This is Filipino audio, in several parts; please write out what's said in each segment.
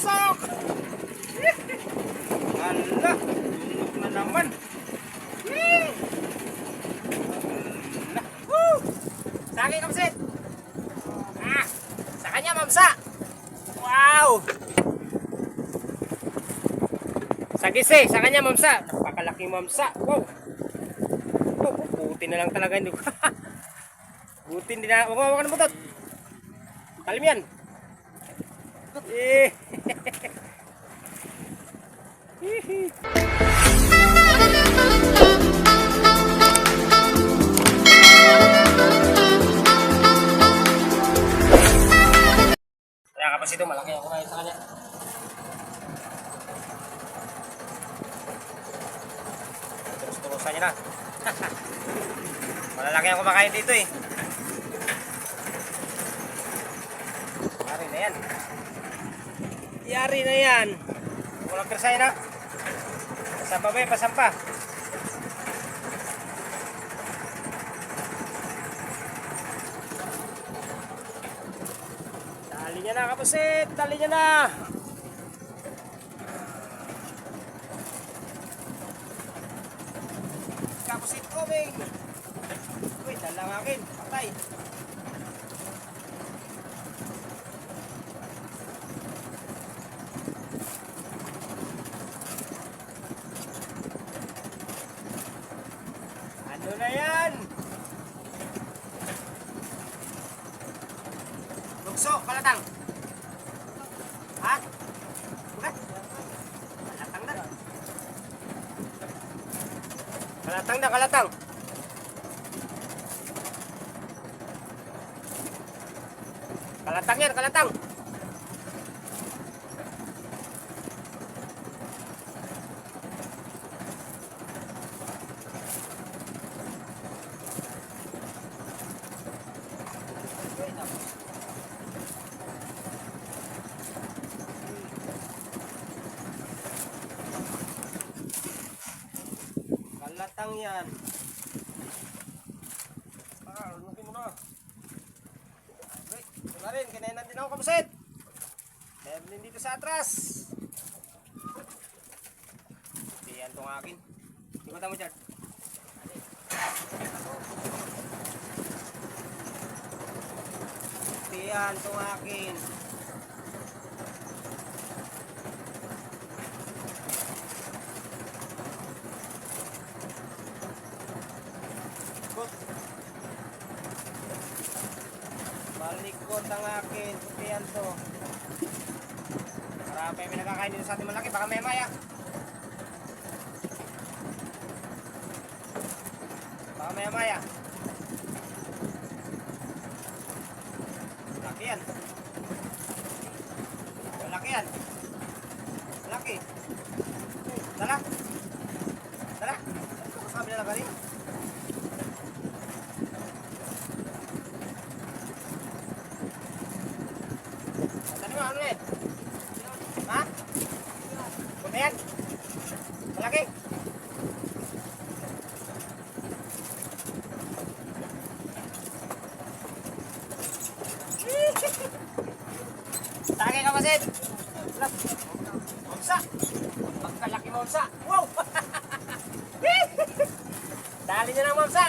Pasok! Hala, lunok na naman. Hala. Woo! Sa akin, kapsit. Ah, sa kanya, mamsa. Wow! Sa gise, sa kanya, mamsa. Napakalaking mamsa. Wow! Oh, buti na lang talaga. Hindi ko. buti hindi na. Huwag mo ng butot. Talim yan. Eh. Kaya kapag ito, malaki ako ngayon sa kanya. Turus-turusan niya na. Malalaki ako kumakain dito eh. Yari na yan. Yari na yan. Walang kersay na. Pasampa ba yun? Pasampa. Dali niya na kapusit. Dali niya na. Kapusit coming. Uy, dalang akin. Patay. Kalatang na, kalatang. Kalatang yan, kalatang. Yan. Ah, lunukin mo na. Okay, na rin. Kinain din ako kamusit. Meron din dito sa atras. Hindi yan itong akin. Tingnan mo dyan. Hindi yan itong akin. Malikot ang akin. Puti yan to. Marami pa yung pinagkakain dito sa ating malaki. Baka may maya. Baka may maya. Laki yan. Malaki yan. Malaki. Dala. Dala. Sabi na lang kali. Ano mo, ano yan? Ha? Puti yan? Malaki? Ka masin. Monsa. Pagkalaki monsa. Wow! Dali niya ng monsa.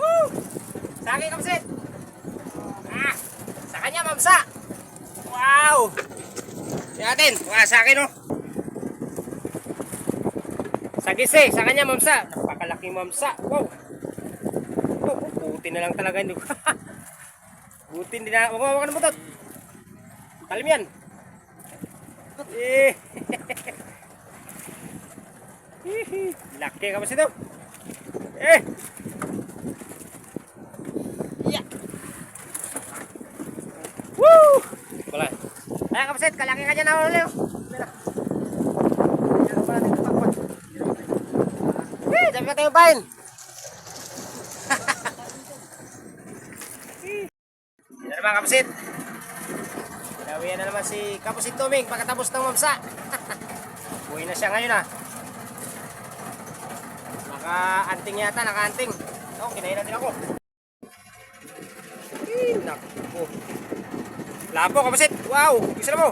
Woo! Tagay ka masin. Ah! Sa kanya mamsa. Wow! Yan natin. Wala sa akin oh. Sa gise, sa kanya mamsa. Napakalaking mamsa. Wow! Oh, buti na lang talaga. Buti na. Huwag mo hawakan ng butot. Talim yan. Eh. Hihi. Laki ka ba sito? Eh. Yeah. Woo! Wala. Ayan kapasit, kalaki ka dyan na ulit. Eh, dami ka tayo pain. Yan naman kapasit. Pinawihan na naman si Tuming pagkatapos ng mamsa. Uwi na siya ngayon ah. Naka-anting yata, naka-anting. Ako, kinain natin ako. Eh, naku. Lapo, kapasit. Wow, gusto na mo.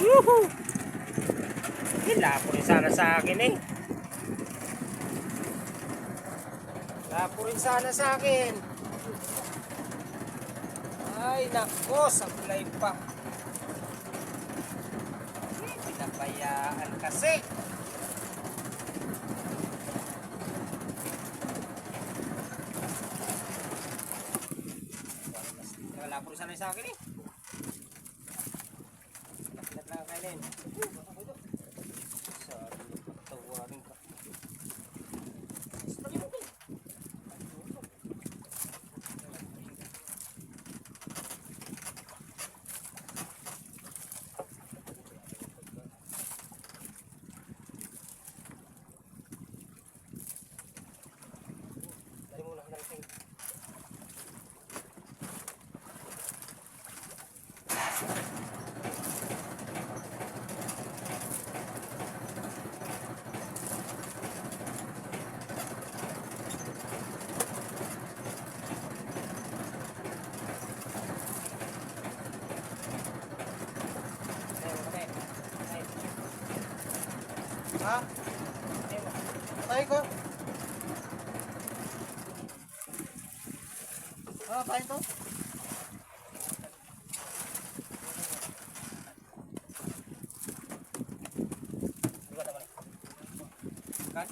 Yuhu! Eh, lapo rin sana sa akin eh. Lapo rin sana sa akin. Ay, nako, sablay pa. Eh, Pinabayaan kasi. Lapo rin sana sa akin eh. Ha? Patay ko. Ah, tayo to. Kan?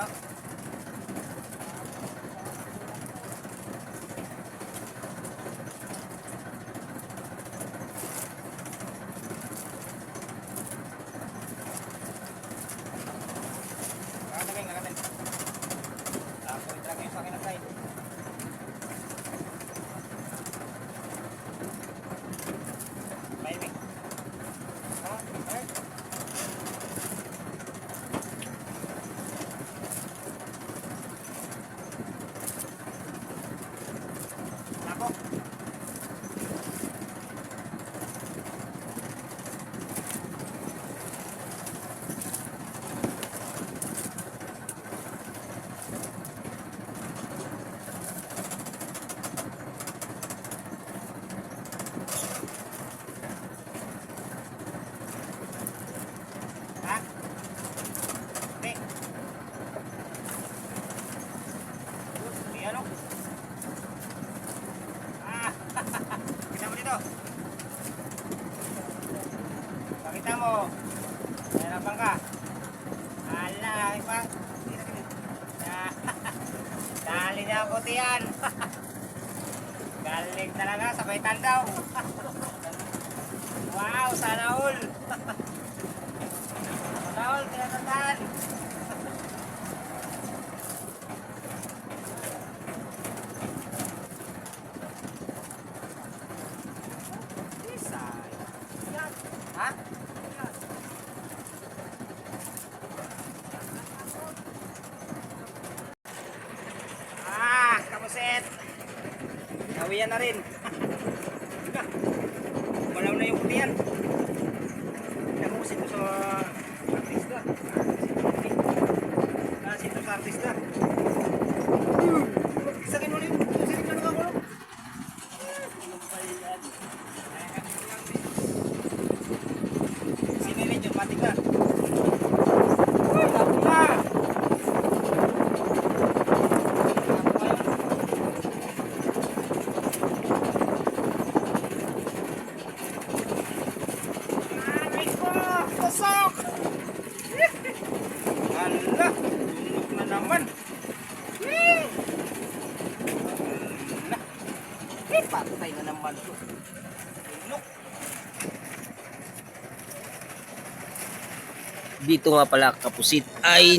자. Wow, sana all. Sana all, tinatandaan. Ah. Nawiyan na rin. Malaw na yung putihan. Namusit ko sa artista. Nasit ko sa artista. Isakin mo rin. Isakin mo rin ako. Sinilit yung patik na. Uy, tapos na! Aray ko! Tusok! Hala! Tulog na naman. Eh! Hala! Eh, patay na naman to. Tulog. dito nga pala kapusit ay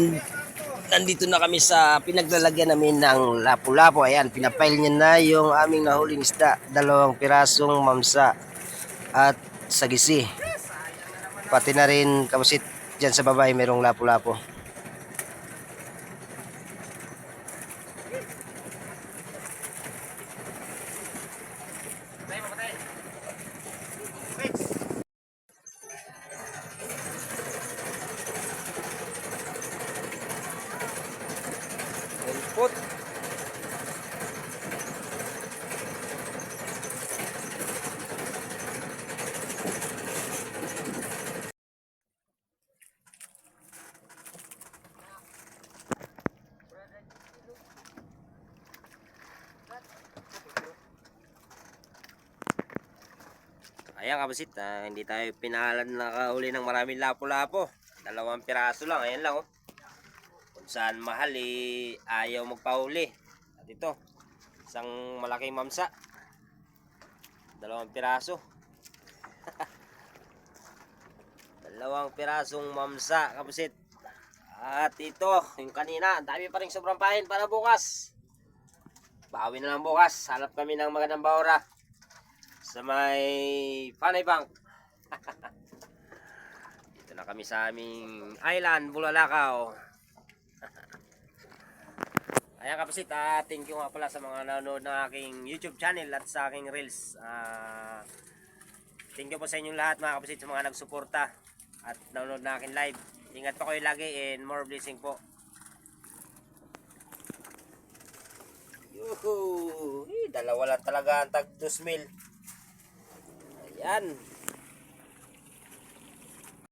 nandito na kami sa pinaglalagyan namin ng lapu-lapu. Ayan, pinapail niya na yung aming nahuling isda. Dalawang pirasong mamsa at sagisi. Pati na rin kapusit dyan sa babae merong lapu-lapu. Malambot. Ayan kabasit, ah, hindi tayo pinahalan na nakahuli ng maraming lapo-lapo. Dalawang piraso lang, ayan lang oh. Saan mahal eh, ayaw magpahuli. At ito, isang malaking mamsa. Dalawang piraso. Dalawang pirasong mamsa, kabasit. At ito, yung kanina, ang dami pa rin sobrang pahin para bukas. Bawi na lang bukas. Hanap kami ng magandang bawra sa may Panay Bank. Dito na kami sa aming island, Bulalakaw. Ayan kapasit, ah, thank you nga pala sa mga nanonood ng aking YouTube channel at sa aking Reels. Ah, thank you po sa inyong lahat mga kapasit sa mga nagsuporta at nanonood na aking live. Ingat po kayo lagi and more blessing po. Yuhu! Eh, dalawa lang talaga ang tag 2 mil. Ayan.